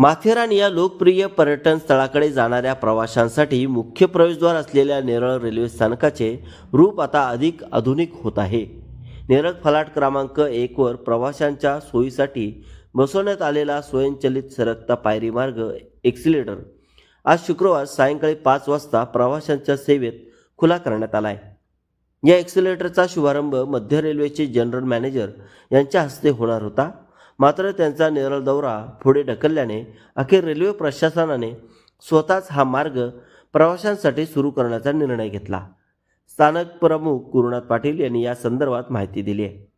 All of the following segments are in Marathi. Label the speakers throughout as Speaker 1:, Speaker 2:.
Speaker 1: माथेरान या लोकप्रिय पर्यटन स्थळाकडे जाणाऱ्या प्रवाशांसाठी मुख्य प्रवेशद्वार असलेल्या नेरळ रेल्वे स्थानकाचे रूप आता अधिक आधुनिक होत आहे. नेरळ फलाट क्रमांक एकवर प्रवाशांच्या सोयीसाठी बसवण्यात आलेला स्वयंचलित सरकता पायरी मार्ग एक्सिलेटर. आज शुक्रवार सायंकाळी पाच वाजता प्रवाशांच्या सेवेत खुला करण्यात आला आहे या एक्सिलेटरचा शुभारंभ मध्य रेल्वेचे जनरल मॅनेजर यांच्या हस्ते होणार होता. मात्र त्यांचा नेरळ दौरा पुढे ढकलल्याने अखेर रेल्वे प्रशासनाने स्वतःच हा मार्ग प्रवाशांसाठी सुरू करण्याचा निर्णय घेतला. स्थानक प्रमुख गुरुनाथ पाटील यांनी या संदर्भात माहिती दिली आहे.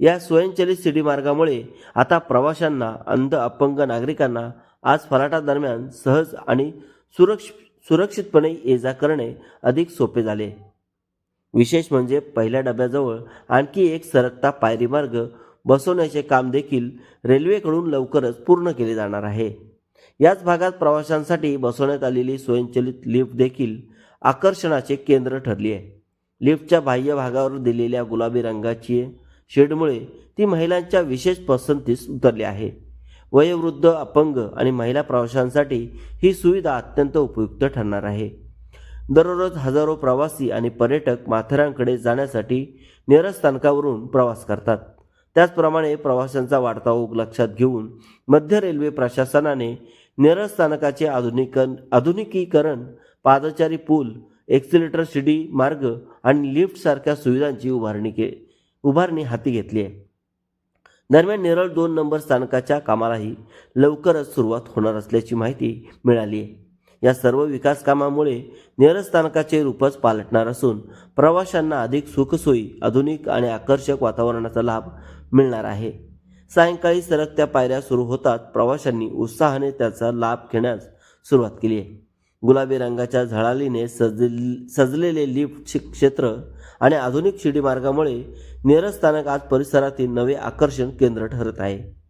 Speaker 1: या स्वयंचलित सिडी मार्गामुळे आता प्रवाशांना अंध अपंग नागरिकांना आज फलाटादरम्यान सहज आणि सुरक्ष सुरक्षितपणे ये जा करणे अधिक सोपे झाले. विशेष म्हणजे पहिल्या डब्याजवळ आणखी एक सरकता पायरी मार्ग बसवण्याचे काम देखील रेल्वेकडून लवकरच पूर्ण केले जाणार आहे. याच भागात प्रवाशांसाठी बसवण्यात आलेली स्वयंचलित लिफ्ट देखील आकर्षणाचे केंद्र ठरली आहे. लिफ्टच्या बाह्य भागावर दिलेल्या गुलाबी रंगाची शेडमुळे ती महिलांच्या विशेष पसंतीस उतरली आहे. वयोवृद्ध अपंग आणि महिला प्रवाशांसाठी ही सुविधा अत्यंत उपयुक्त ठरणार आहे. दररोज हजारो प्रवासी आणि पर्यटक माथेरानकडे जाण्यासाठी नेरळ स्थानकावरून प्रवास करतात. त्याचप्रमाणे प्रवाशांचा वाढता ओघ लक्षात घेऊन मध्य रेल्वे प्रशासनाने नेरळ स्थानकाचे आधुनिकन आधुनिकीकरण पादचारी पूल एक्सिलेटर शिडी मार्ग आणि लिफ्टसारख्या सुविधांची उभारणी के उभारणी हाती घेतली आहे. दरम्यान नेरळ दोन नंबर स्थानकाच्या कामालाही लवकरच सुरुवात होणार असल्याची माहिती मिळाली आहे. या सर्व विकास कामामुळे स्थानकाचे रूपच पालटणार असून प्रवाशांना अधिक सुखसोयी आधुनिक आणि आकर्षक वातावरणाचा लाभ मिळणार आहे. सायंकाळी सरकत्या पायऱ्या सुरू होतात. प्रवाशांनी उत्साहाने त्याचा लाभ घेण्यास सुरुवात केली आहे. गुलाबी रंगाच्या झळालीने सज सजलेले लिफ्ट क्षेत्र आणि आधुनिक शिडी मार्गामुळे स्थानक आज परिसरातील नवे आकर्षण केंद्र ठरत आहे.